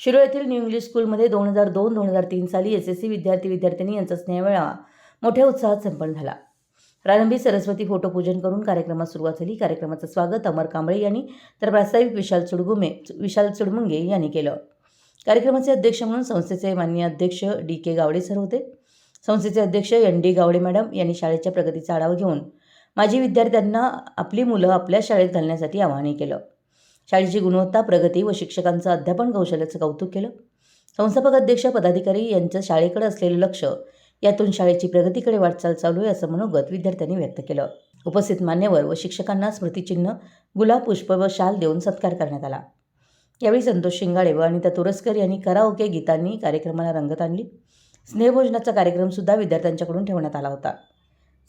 शिरोळ येथील new English स्कूलमध्ये दोन हजार दोन दोन हजार तीन साली एस एस सी विद्यार्थी विद्यार्थिनी यांचा स्नेहमेळावा मोठ्या उत्साहात संपन्न झाला. प्रारंभी सरस्वती फोटो पूजन करून कार्यक्रमास सुरुवात झाली. कार्यक्रमाचं स्वागत अमर कांबळे यांनी तर प्रास्ताविक विशाल चुडगुमे विशाल चुडमुंगे यांनी केलं. कार्यक्रमाचे अध्यक्ष म्हणून संस्थेचे माननीय अध्यक्ष डी के गावडे सर होते. संस्थेचे अध्यक्ष एन डी गावडे मॅडम यांनी शाळेच्या प्रगतीचा आढावा घेऊन माजी विद्यार्थ्यांना आपली मुलं आपल्या शाळेत घालण्यासाठी आवाहन केलं. शाळेची गुणवत्ता प्रगती व शिक्षकांचं अध्यापन कौशल्याचं कौतुक केलं. संस्थापक अध्यक्ष पदाधिकारी यांचं शाळेकडे असलेलं लक्ष यातून शाळेची प्रगतीकडे वाटचाल चालू आहे असं मनोगत विद्यार्थ्यांनी व्यक्त केलं. उपस्थित मान्यवर व शिक्षकांना स्मृतिचिन्ह गुलाब पुष्प व शाल देऊन सत्कार करण्यात आला. यावेळी संतोष शिंगाडे व अनिता तुरस्कर यांनी कराओके गीतांनी कार्यक्रमाला रंगत आणली. स्नेहभोजनाचा कार्यक्रमसुद्धा विद्यार्थ्यांच्याकडून ठेवण्यात आला होता.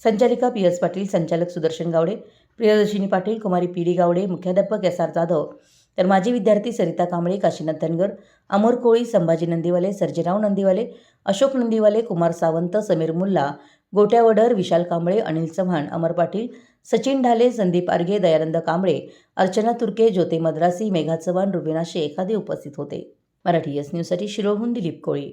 संचालिका पी एस पाटील संचालक सुदर्शन गावडे प्रियदर्शिनी पाटील कुमारी पी डी गावडे मुख्याध्यापक एस आर जाधव तर माजी विद्यार्थी सरिता कांबळे काशीनाथ धनगर अमर कोळी संभाजी नंदीवाले सर्जेराव नंदीवाले अशोक नंदीवाले कुमार सावंत समीर मुल्ला गोट्या वडर विशाल कांबळे अनिल चव्हाण अमर पाटील सचिन ढाले संदीप आर्गे दयानंद कांबळे अर्चना तुर्के ज्योते मद्रासी मेघा चव्हाण रुबिना शेख आदी उपस्थित होते. मराठी एस न्यूजसाठी शिरोहून दिलीप कोळी.